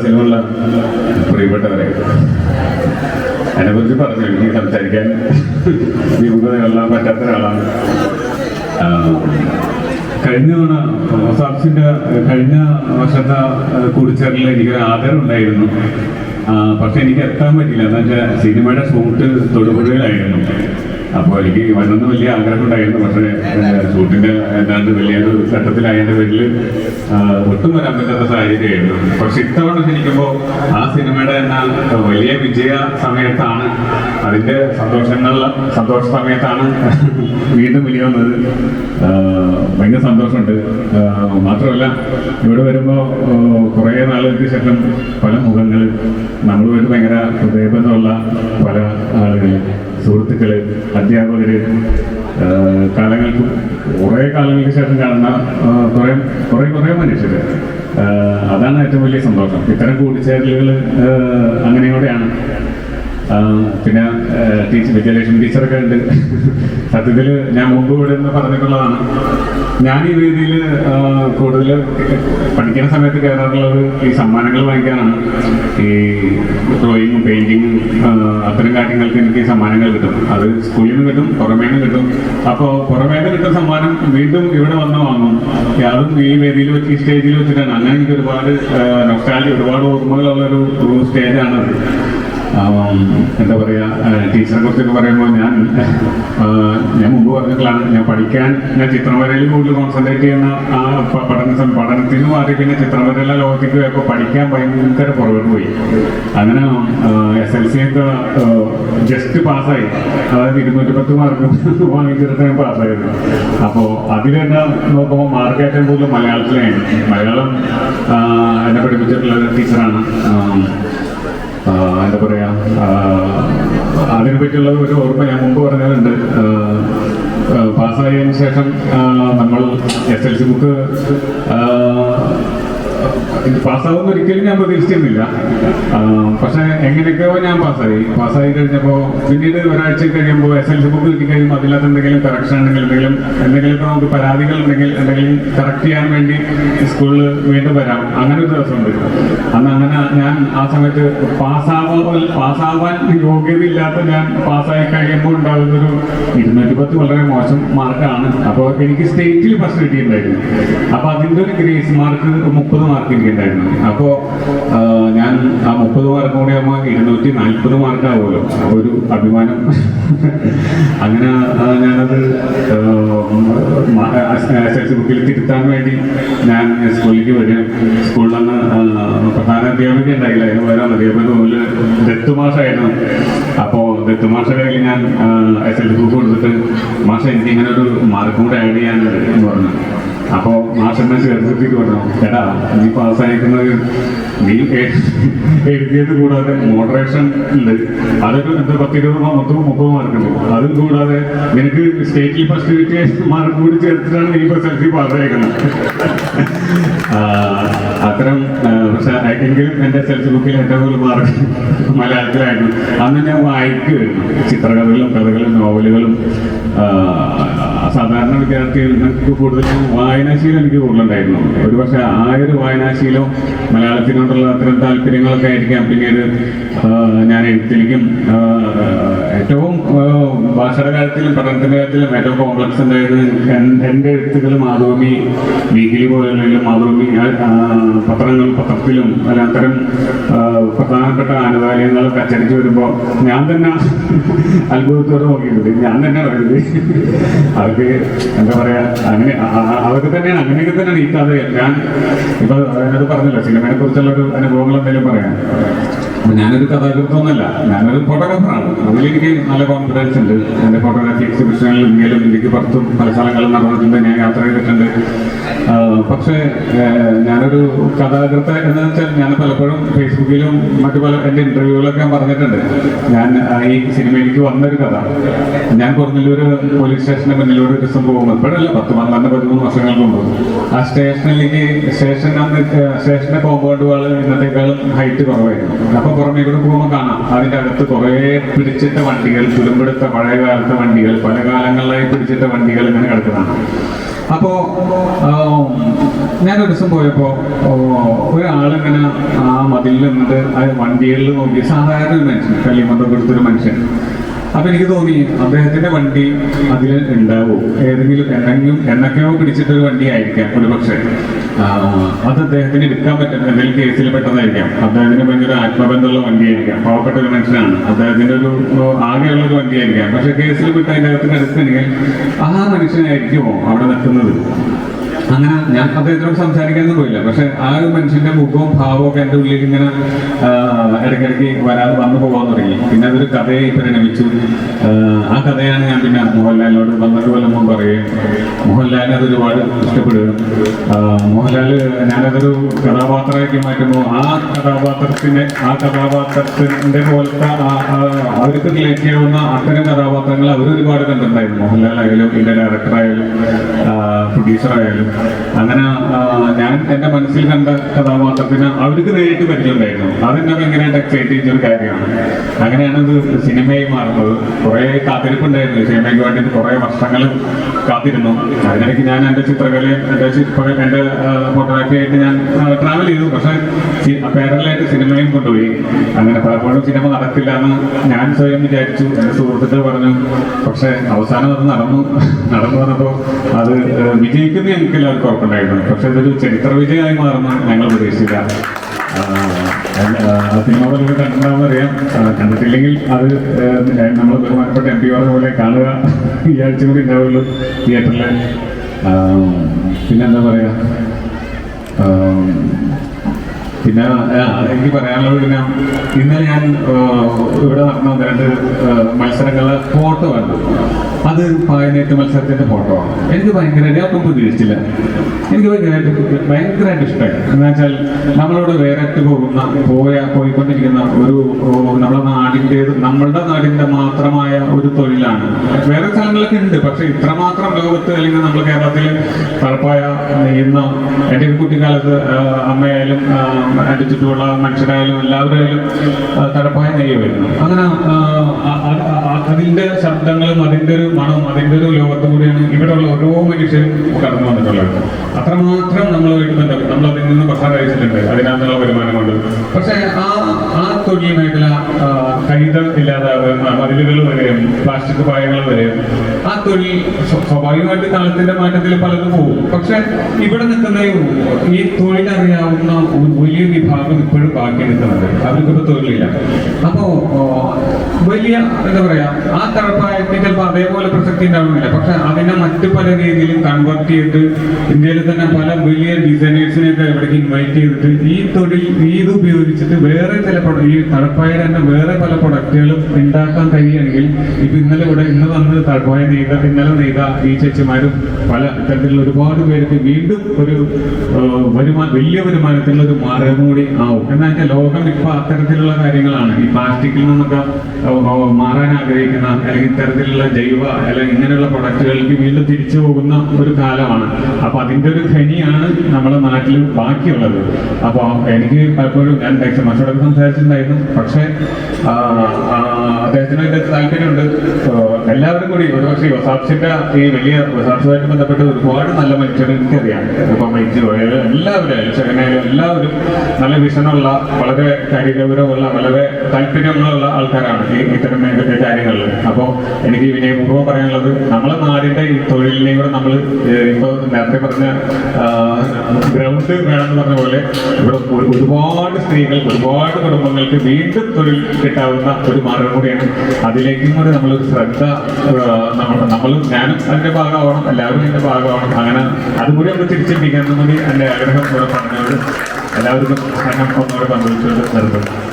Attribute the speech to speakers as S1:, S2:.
S1: സദസ്സിലുള്ള പ്രിയപ്പെട്ടവരെ എന്നെ കുറിച്ച് പറഞ്ഞു എനിക്ക് സംസാരിക്കാൻ വിമുഖതയുള്ള പറ്റാത്ത ഒരാളാണ്. കഴിഞ്ഞ തവണ സാക്ഷിന്റെ കഴിഞ്ഞ വർഷത്തെ കൂടിച്ചേരലിൽ എനിക്കൊരു ആദരം ഉണ്ടായിരുന്നു പക്ഷെ എനിക്ക് എത്താൻ പറ്റില്ല എന്ന് വെച്ചാൽ സിനിമയുടെ ഷൂട്ട് തൊടുപുഴയിലായിരുന്നു. അപ്പോൾ എനിക്ക് വരണമെന്ന് വലിയ ആഗ്രഹം ഉണ്ടായിരുന്നു പക്ഷേ ഷൂട്ടിന്റെ ഏതാണ്ട് വലിയൊരു ഘട്ടത്തിലായതിന്റെ പേരിൽ ഒട്ടും വരാൻ പറ്റാത്ത സാഹചര്യമായിരുന്നു. പക്ഷെ ഇത്തവണ ശരിക്കുമ്പോൾ ആ സിനിമയുടെ എന്നാൽ വലിയ വിജയ സമയത്താണ് അതിന്റെ സന്തോഷങ്ങൾ സന്തോഷ സമയത്താണ് വീണ്ടും വലിയ വന്നത്. ഭയങ്കര സന്തോഷമുണ്ട്. മാത്രമല്ല ഇവിടെ വരുമ്പോൾ കുറേ നാളുകൾക്ക് ശേഷം പല മുഖങ്ങൾ നമ്മളുമായിട്ട് ഭയങ്കര ഹൃദയബന്ധമുള്ള പല ആളുകൾ സുഹൃത്തുക്കൾ അധ്യാപകര് ആ, കാലങ്ങൾക്ക് കുറേ കാലങ്ങൾക്ക് ശേഷം കാണുന്ന കുറേ കുറേ കുറേ മനുഷ്യർ അതാണ് ഏറ്റവും വലിയ സന്തോഷം. ഇത്തരം കൂടിച്ചേരലുകൾ അങ്ങനെയോടെയാണ്. പിന്നെ ടീച്ചർ വിദ്യാലക്ഷ്മി ടീച്ചറൊക്കെ ഉണ്ട്. സത്യത്തിൽ ഞാൻ മുമ്പ് ഇവിടെ നിന്ന് പറഞ്ഞിട്ടുള്ളതാണ്. ഞാൻ ഈ രീതിയിൽ കൂടുതൽ പഠിക്കുന്ന സമയത്ത് കയറാറുള്ളത് ഈ സമ്മാനങ്ങൾ വാങ്ങിക്കാനാണ്. ഈ ഡ്രോയിങ്ങും പെയിന്റിങ്ങും അത്തരം കാര്യങ്ങൾക്ക് എനിക്ക് സമ്മാനങ്ങൾ കിട്ടും. അത് സ്കൂളിൽ നിന്ന് കിട്ടും പുറമേ നിന്ന് കിട്ടും. അപ്പോൾ പുറമേ നിന്ന് കിട്ടുന്ന സമ്മാനം വീണ്ടും ഇവിടെ വന്ന് വാങ്ങും. അതും ഈ വേദിയിൽ വെച്ച് ഈ സ്റ്റേജിൽ വെച്ചിട്ടാണ്. അങ്ങനെ എനിക്ക് ഒരുപാട് നൊസ്റ്റാലി ഒരുപാട് ഓർമ്മകളുള്ള ഒരു സ്റ്റേജാണത്. എന്താ പറയുക ടീച്ചറെ കുറിച്ചൊക്കെ പറയുമ്പോൾ ഞാൻ ഞാൻ മുമ്പ് പറഞ്ഞിട്ടുള്ളതാണ്. ഞാൻ പഠിക്കാൻ ഞാൻ ചിത്രം വരയിൽ കൂടുതൽ കോൺസെൻട്രേറ്റ് ചെയ്യുന്ന ആ പഠന പഠനത്തിൽ നിന്ന് മാറി പിന്നെ ചിത്രം വരയിലെ ലോകത്തേക്ക് പോയപ്പോൾ പഠിക്കാൻ ഭയങ്കര പുറകോട്ട് പോയി. അങ്ങനെ എസ് എൽ സി ഒക്കെ ജസ്റ്റ് പാസ്സായി. അതായത് ഇരുന്നൂറ്റി പത്ത് മാർക്ക് വാങ്ങിച്ചിട്ട് ഞാൻ പാസ്സായിരുന്നു. അപ്പോൾ അതിൽ തന്നെ നോക്കുമ്പോൾ മാർക്ക് ഏറ്റവും കൂടുതൽ മലയാളത്തിലായിരുന്നു. മലയാളം എന്നെ പഠിപ്പിച്ചിട്ടുള്ള ടീച്ചറാണ്. എന്താ പറയാ ആ, അതിനെ പറ്റിയുള്ള ഒരു ഓർമ്മ ഞാൻ മുമ്പ് പറഞ്ഞതുണ്ട് പാസ്സായതിനു ശേഷം നമ്മൾ എസ് എൽ സി ബുക്ക് പാസ്സാവുന്ന ഒരിക്കലും ഞാൻ പ്രതീക്ഷിച്ചിരുന്നില്ല. പക്ഷെ എങ്ങനെയൊക്കെയോ ഞാൻ പാസ്സായി. പാസ്സായി കഴിഞ്ഞപ്പോൾ പിന്നീട് ഒരാഴ്ച കഴിയുമ്പോൾ എസ് എൽ സി ബുക്ക് കിട്ടിക്കഴിയുമ്പോൾ അതിനകത്ത് എന്തെങ്കിലും കറക്ഷൻ ഉണ്ടെങ്കിൽ എന്തെങ്കിലും എന്തെങ്കിലുമൊക്കെ നമുക്ക് പരാതികൾ ഉണ്ടെങ്കിൽ എന്തെങ്കിലും കറക്റ്റ് ചെയ്യാൻ വേണ്ടി സ്കൂളിൽ വീണ്ടും വരാം. അങ്ങനെ ഒരു ദിവസമുണ്ട്. അന്ന് അങ്ങനെ ഞാൻ ആ സമയത്ത് പാസ്സാവാൻ പാസ്സാവാൻ യോഗ്യതയില്ലാത്ത ഞാൻ പാസ്സായി കഴിയുമ്പോൾ ഉണ്ടാകുന്നൊരു ഇരുന്നൂറ്റി പത്ത് വളരെ മോശം മാർക്കാണ് അപ്പോൾ എനിക്ക് സ്റ്റേറ്റിൽ ഫസ്റ്റ് കിട്ടിയിട്ടുണ്ടായിരുന്നു. അപ്പോൾ അതിന്റെ ഒരു ഗ്രേസ് മാർക്ക് മുപ്പത് മാർക്ക് എനിക്കുണ്ടായിരുന്നു അപ്പോൾ ഞാൻ ആ മുപ്പത് മാർക്ക് കൂടി ആകുമ്പോൾ ഇരുന്നൂറ്റി നാൽപ്പത് മാർക്കാവുമല്ലോ. ഒരു അഭിമാനം. അങ്ങനെ ഞാനത് എസ് ബുക്കിൽ തിരുത്താൻ വേണ്ടി ഞാൻ സ്കൂളിലേക്ക് വരും സ്കൂളിൽ നിന്ന് പ്രധാന അധ്യാപിക ഉണ്ടായില്ല. അതിന് പകരം അധ്യാപക മുമ്പിൽ ദത്തുമാഷായിരുന്നു അപ്പോൾ ദത്തുമാഷയുടെ കയ്യിൽ ഞാൻ എസ് എൽ സി ബുക്ക് കൊടുത്തിട്ട് മാഷ എനിക്ക് ഇങ്ങനെ ഒരു മാർക്കും കൂടെ ആഡ് ചെയ്യാൻ എന്ന് പറഞ്ഞു. അപ്പോൾ മാഷെന്നെ ചേർത്തിട്ട് പറഞ്ഞു എടാ നീ പാസ്സായിരിക്കുന്നത് നീ എഴുതിയത് കൂടാതെ മോഡറേഷൻ ഉണ്ട്. അതൊക്കെ എന്താ പത്തിരുപത് മൊത്തം മുപ്പത് മാർക്കുണ്ട് അതും കൂടാതെ നിനക്ക് സ്റ്റേറ്റിൽ ഫസ്റ്റ് കിട്ടിയ മാർക്ക് കൂടി ചേർത്തിട്ടാണ് നീ ഇപ്പോൾ സെൽഫി പാസ്സായിരിക്കുന്നത് ആ, അത്തരം പക്ഷെ എങ്കിലും എന്റെ സെൽഫ് ബുക്കിൽ ഏറ്റവും കൂടുതൽ മാർക്ക് മലയാളത്തിലായിരുന്നു. അന്ന് ഞാൻ വായിക്കുമായിരുന്നു. ചിത്രകഥകളും കഥകളും നോവലുകളും. സാധാരണ വിദ്യാർത്ഥികൾക്ക് കൂടുതലും വായനാശീലം എനിക്ക് കൂടുതലുണ്ടായിരുന്നു. ഒരു പക്ഷേ ആ ഒരു വായനാശീലം മലയാളത്തിനോടുള്ള അത്തരം താല്പര്യങ്ങളൊക്കെ ആയിരിക്കാം. പിന്നീട് ഞാൻ എഴുത്തിലേക്കും ഏറ്റവും ഭാഷകാലത്തിലും കാര്യത്തിലും പഠനത്തിന്റെ കാര്യത്തിലും ഏറ്റവും കോംപ്ലക്സ് ഉണ്ടായത് എൻ- എന്റെ എഴുത്തുകൾ മാതൃഭൂമി വീക്കിലി പോലെയുള്ള മാതൃഭൂമി പത്രങ്ങൾ പത്രത്തിലും അല്ല അത്തരം പ്രധാനപ്പെട്ട ആനുകാലികങ്ങളൊക്കെ അച്ചടിച്ച് വരുമ്പോൾ ഞാൻ തന്നെ അത്ഭുതത്തോടെ നോക്കിയിട്ടുണ്ട്. ഞാൻ തന്നെ പറയുന്നത് അവർക്ക് എന്താ പറയാ അങ്ങനെ അവർക്ക് തന്നെയാണ് അങ്ങനെയൊക്കെ തന്നെയാണ് ഈ കഥ ഞാൻ ഇപ്പൊ അതിനകത്ത് പറഞ്ഞല്ലോ സിനിമയെ കുറിച്ചുള്ള ഒരു അനുഭവങ്ങൾ എന്തെങ്കിലും പറയാം ഞാനൊരു കഥാകൃത്തൊന്നുമല്ല ഞാനൊരു ഫോട്ടോഗ്രാഫറാണ് അതിൽ എനിക്ക് നല്ല കോൺഫിഡൻസ് ഉണ്ട്. എന്റെ ഫോട്ടോഗ്രാഫി എക്സിബിഷനിൽ ഇന്ത്യയിലും ഇന്ത്യയ്ക്ക് പുറത്തും പല സ്ഥലങ്ങളും നടന്നിട്ടുണ്ട്. ഞാൻ യാത്ര ചെയ്തിട്ടുണ്ട്. പക്ഷെ ഞാനൊരു കഥാകൃത്ത് എന്ന് വെച്ചാൽ ഞാൻ പലപ്പോഴും ഫേസ്ബുക്കിലും മറ്റു പല എന്റെ ഇന്റർവ്യൂകളൊക്കെ ഞാൻ പറഞ്ഞിട്ടുണ്ട്. ഞാൻ ഈ സിനിമയിലേക്ക് വന്നൊരു കഥ. ഞാൻ കുറഞ്ഞല്ലൂർ പോലീസ് സ്റ്റേഷന്റെ മുന്നിലൂടെ ഒരു ദിവസം പോകുമ്പോൾ ഇപ്പോഴല്ല പത്ത് പന്ത്രണ്ട് പതിമൂന്ന് വർഷങ്ങൾക്ക് മുമ്പ്. ആ സ്റ്റേഷനിലേക്ക് സ്റ്റേഷൻ അന്ന് സ്റ്റേഷന്റെ കോമ്പൗണ്ട് വാൾ ഇന്നത്തെക്കാളും ഹൈറ്റ് കുറവായിരുന്നു. അപ്പൊ പുറമേ ഇവിടെ പോകുമ്പോൾ കാണാം. അതിന്റെ അകത്ത് കുറേ പിടിച്ചിട്ട വണ്ടികൾ തുരുമ്പെടുത്ത പഴയ കാലത്തെ വണ്ടികൾ പല കാലങ്ങളിലായി പിടിച്ചിട്ട വണ്ടികൾ ഇങ്ങനെ കിടക്കുന്നതാണ്. അപ്പോ ഞാനൊരു ഞാൻ ഒരു ദിവസം പോയപ്പോ ഓ, ഒരാളിങ്ങനെ ആ മതിലിൽ നിന്നിട്ട് ആ വണ്ടികളിൽ നോക്കി. സാധാരണ ഒരു മനുഷ്യൻ കല്ലിമന്ത്രം കൊടുത്തൊരു മനുഷ്യൻ. അപ്പൊ എനിക്ക് തോന്നി അദ്ദേഹത്തിന്റെ വണ്ടി അതിൽ ഉണ്ടാവും. ഏതെങ്കിലും എന്തെങ്കിലും എന്നൊക്കെയോ പിടിച്ചിട്ടൊരു വണ്ടി ആയിരിക്കാം ഒരു പക്ഷേ അത് അദ്ദേഹത്തിന് എടുക്കാൻ പറ്റും എന്തെങ്കിലും കേസിൽ പെട്ടതായിരിക്കാം. അദ്ദേഹത്തിന് ഭയങ്കര ആത്മബന്ധമുള്ള വണ്ടിയായിരിക്കാം. പാവപ്പെട്ട ഒരു മനുഷ്യനാണ്. അദ്ദേഹത്തിന്റെ ഒരു ആകെയുള്ള ഒരു വണ്ടിയായിരിക്കാം. പക്ഷെ കേസിൽ പെട്ട് അതിന്റെ അകത്തിന് അടുത്തുണ്ടെങ്കിൽ ആ മനുഷ്യനായിരിക്കുമോ അവിടെ നിൽക്കുന്നത്? അങ്ങനെ ഞാൻ അദ്ദേഹത്തിനോട് സംസാരിക്കാനൊന്നും പോയില്ല. പക്ഷെ ആ ഒരു മനുഷ്യന്റെ മുഖവും ഭാവവും ഒക്കെ എന്റെ ഉള്ളിൽ ഇങ്ങനെ ഇടയ്ക്കിടയ്ക്ക് വരാതെ വന്നു പോകാൻ തുടങ്ങി. പിന്നെ അതൊരു കഥയെ പരിണമിച്ചു. ആ, കഥയാണ് ഞാൻ പിന്നെ മോഹൻലാലിനോട് വന്നിട്ട് കൊല്ലം മുമ്പ് പറയുകയും മോഹൻലാലിനെ അത് ഒരുപാട് ഇഷ്ടപ്പെടുകയും മോഹൻലാൽ ഞാനതൊരു കഥാപാത്രമാക്കി മാറ്റുമ്പോൾ ആ കഥാപാത്രത്തിന്റെ ആ കഥാപാത്രത്തിന്റെ പോലത്തെ അവർക്ക് റിലേറ്റ് ചെയ്യാവുന്ന അത്തരം കഥാപാത്രങ്ങൾ അവർ ഒരുപാട് കണ്ടിട്ടുണ്ടായിരുന്നു മോഹൻലാൽ ആയാലും ഇതിന്റെ ഡയറക്ടറായാലും പ്രൊഡ്യൂസർ ആയാലും. അങ്ങനെ ഞാൻ എന്റെ മനസ്സിൽ കണ്ട കഥാപാത്രത്തിന് അവർക്ക് നേരിട്ട് പരിചയമുണ്ടായിരുന്നു അതെന്നെ ഭയങ്കരമായിട്ട് എക്സൈറ്റ് ചെയ്ത ഒരു കാര്യമാണ്. അങ്ങനെയാണ് ഇത് സിനിമയായി മാറുന്നത്. കുറെ കാത്തിരിപ്പുണ്ടായിരുന്നു. സിനിമയ്ക്ക് വേണ്ടിയിട്ട് കുറേ വർഷങ്ങൾ കാത്തിരുന്നു. അതിനിടയ്ക്ക് ഞാൻ എന്റെ ചിത്രകലയും എന്റെ ചിത്രകല എന്റെ ഫോട്ടോഗ്രാഫി ആയിട്ട് ഞാൻ ട്രാവൽ ചെയ്തു. പക്ഷേ പാരലായിട്ട് സിനിമയും കൊണ്ടുപോയി. അങ്ങനെ പലപ്പോഴും സിനിമ നടക്കില്ല എന്ന് ഞാൻ സ്വയം വിചാരിച്ചു. എന്റെ സുഹൃത്തുക്കൾ പറഞ്ഞു പക്ഷെ അവസാനം അത് നടന്നു. നടന്നു വന്നപ്പോൾ അത് വിജയിക്കുന്ന ഞങ്ങൾക്ക് എല്ലാവർക്കും ഉറപ്പുണ്ടായിട്ടുണ്ട് പക്ഷെ ഇതൊരു ചരിത്ര വിജയമായി മാറുന്ന ഞങ്ങൾ പ്രതീക്ഷിച്ചില്ല. സിനിമ പോലെ കണ്ടിട്ടുണ്ടാവും അറിയാം. ആ, കണ്ടിട്ടില്ലെങ്കിൽ അത് നമ്മൾ ബഹുമാനപ്പെട്ട എം പി പോലെ കാണുക ഈ ആഴ്ച കൂടി ഉണ്ടാവുള്ളൂ തിയേറ്ററിൽ പിന്നെന്താ പറയാ? ആം, പിന്നെ എനിക്ക് പറയാനുള്ളത് പിന്നെ ഇന്നലെ ഞാൻ ഇവിടെ നടന്ന രണ്ട് മത്സരങ്ങളെ ഫോട്ടോ കണ്ടു. അത് പതിനെട്ട് മത്സരത്തിന്റെ ഫോട്ടോ ആണ്. എനിക്ക് ഭയങ്കരമായിട്ട് ഒന്നും പ്രതീക്ഷിച്ചില്ല എനിക്ക് ഭയങ്കരമായിട്ട് ഭയങ്കരമായിട്ട് ഇഷ്ടമായി. എന്ന് വെച്ചാൽ നമ്മളോട് വേറെ പോകുന്ന പോയ പോയിക്കൊണ്ടിരിക്കുന്ന ഒരു നമ്മുടെ നാടിന്റെത് നമ്മളുടെ നാടിന്റെ മാത്രമായ ഒരു തൊഴിലാണ്. വേറെ സ്ഥലങ്ങളൊക്കെ ഉണ്ട് പക്ഷെ ഇത്രമാത്രം ലോകത്ത് അല്ലെങ്കിൽ നമ്മൾ കേരളത്തിൽ തളപ്പായ നെയ്യുന്ന എന്റെ കുട്ടിക്കാലത്ത് അമ്മയായാലും ആ, എന്റെ ചുറ്റുമുള്ള മനുഷ്യരായാലും എല്ലാവരായാലും ആ, നെയ്യ് നെയ്യുമായിരുന്നു അങ്ങനെ അതിന്റെ ശബ്ദങ്ങളും അതിന്റെ ഒരു മണവും അതിന്റെ ഒരു ലോകത്ത് കൂടിയാണ് ഇവിടെയുള്ള ഓരോ മനുഷ്യരും കടന്നു വന്നിട്ടുള്ളത്. അത്രമാത്രം നമ്മളുമായിട്ട് ബന്ധപ്പെട്ട് നമ്മൾ അതിൽ നിന്ന് ഭക്ഷണം കഴിച്ചിട്ടുണ്ട് അതിനകത്തുള്ള വരുമാനം കൊണ്ട്. പക്ഷേ ആ ആ ആ, കൈത ഇല്ലാതാവുക മതിലുകൾ വരെയും പ്ലാസ്റ്റിക് പായകൾ വരെയും ആ തൊഴിൽ സ്വ- സ്വാഭാവികമായിട്ട് കാലത്തിന്റെ മാറ്റത്തിൽ പലതും പോകും. പക്ഷെ ഇവിടെ നിൽക്കുന്ന ഈ- തൊഴിലറിയാവുന്ന ഒരു വലിയ വിഭാഗം ഇപ്പോഴും ബാക്കി നിൽക്കുന്നുണ്ട് അവർക്കിപ്പോ തൊഴിലില്ല. അപ്പോ വലിയ എന്താ പറയാ ആ തഴപ്പായത്തിന് ചിലപ്പോൾ അതേപോലെ പ്രസക്തി ഉണ്ടാവുന്നില്ല പക്ഷെ അതിനെ മറ്റു പല രീതിയിലും കൺവേർട്ട് ചെയ്തിട്ട് ഇന്ത്യയിൽ തന്നെ പല വലിയ ഡിസൈനേഴ്സിനെയൊക്കെ ഇവിടേക്ക് ഇൻവൈറ്റ് ചെയ്തിട്ട് ഈ തൊഴിൽ ഇത് ഉപയോഗിച്ചിട്ട് വേറെ ചില ഈ തഴപ്പായ തന്നെ വേറെ പല പ്രൊഡക്റ്റുകളും ഉണ്ടാക്കാൻ കഴിയുകയാണെങ്കിൽ ഇപ്പൊ ഇന്നലെ ഇവിടെ ഇന്ന് വന്ന് തഴപ്പായ നെയ്ത ഇന്നലെ നെയ്ത ഈ ചേച്ചിമാരും പല ഇത്തരത്തിലുള്ള ഒരുപാട് പേർക്ക് വീണ്ടും ഒരു വരുമാന വലിയ വരുമാനത്തിലുള്ള ഒരു മാർഗം കൂടി ആവും എന്നാൽ ലോകം ഇപ്പോൾ അത്തരത്തിലുള്ള കാര്യങ്ങളാണ്. ഈ പ്ലാസ്റ്റിക്കിൽ നിന്നൊക്കെ മാറാൻ ആഗ്രഹിക്കുന്ന അല്ലെങ്കിൽ ഇത്തരത്തിലുള്ള ജൈവ അല്ലെങ്കിൽ ഇങ്ങനെയുള്ള പ്രൊഡക്റ്റുകൾക്ക് വീണ്ടും തിരിച്ചു പോകുന്ന ഒരു കാലമാണ്. അപ്പൊ അതിന്റെ ഒരു ഖനിയാണ് നമ്മുടെ നാട്ടിൽ ബാക്കിയുള്ളത്. അപ്പോൾ എനിക്ക് പലപ്പോഴും ഞാൻ മാഷോടൊക്കെ സംസാരിച്ചിട്ടുണ്ടായിരുന്നു. പക്ഷേ അദ്ദേഹത്തിന് അതിന്റെ താല്പര്യമുണ്ട്. എല്ലാവരും കൂടി ഒരുപക്ഷെ വസാപ്സിന്റെ ഈ വലിയ വസാപ്സുമായിട്ട് ബന്ധപ്പെട്ട് ഒരുപാട് നല്ല മനുഷ്യർ എനിക്കറിയാം. ഇപ്പൊ മൈജു എല്ലാവരും ചെകനായാലും എല്ലാവരും നല്ല വിഷനുള്ള വളരെ കാര്യഗൗരവമുള്ള വളരെ താല്പര്യമുള്ള ആൾക്കാരാണ് ഈ ഇത്തരം കാര്യങ്ങളിൽ. അപ്പോൾ എനിക്ക് വിനയപൂർവം പറയാനുള്ളത് നമ്മളെ നാടിന്റെ ഈ തൊഴിലിനെ കൂടെ നമ്മൾ ഇപ്പോൾ നേരത്തെ പറഞ്ഞ ഗ്രൗണ്ട് വേണമെന്ന് പറഞ്ഞ പോലെ ഇവിടെ ഒരുപാട് സ്ത്രീകൾ ഒരുപാട് കുടുംബങ്ങൾക്ക് വീണ്ടും തൊഴിൽ കിട്ടാവുന്ന ഒരു മാർഗം കൂടിയാണ്. അതിലേക്കും കൂടി നമ്മളൊരു ശ്രദ്ധ നമ്മൾ നമ്മളും ഞാനും അതിന്റെ ഭാഗമാവണം എല്ലാവരും ഇതിന്റെ ഭാഗമാവണം. അങ്ങനെ അതുകൂടി നമ്മൾ തിരിച്ചെത്തിക്കാൻ കൂടി എന്റെ ആഗ്രഹം ഇവിടെ പറഞ്ഞുകൊണ്ട് എല്ലാവർക്കും സ്നേഹം ഒന്നുകൂടെ പങ്കുവച്ചുകൊണ്ട് നിർത്തുന്നു.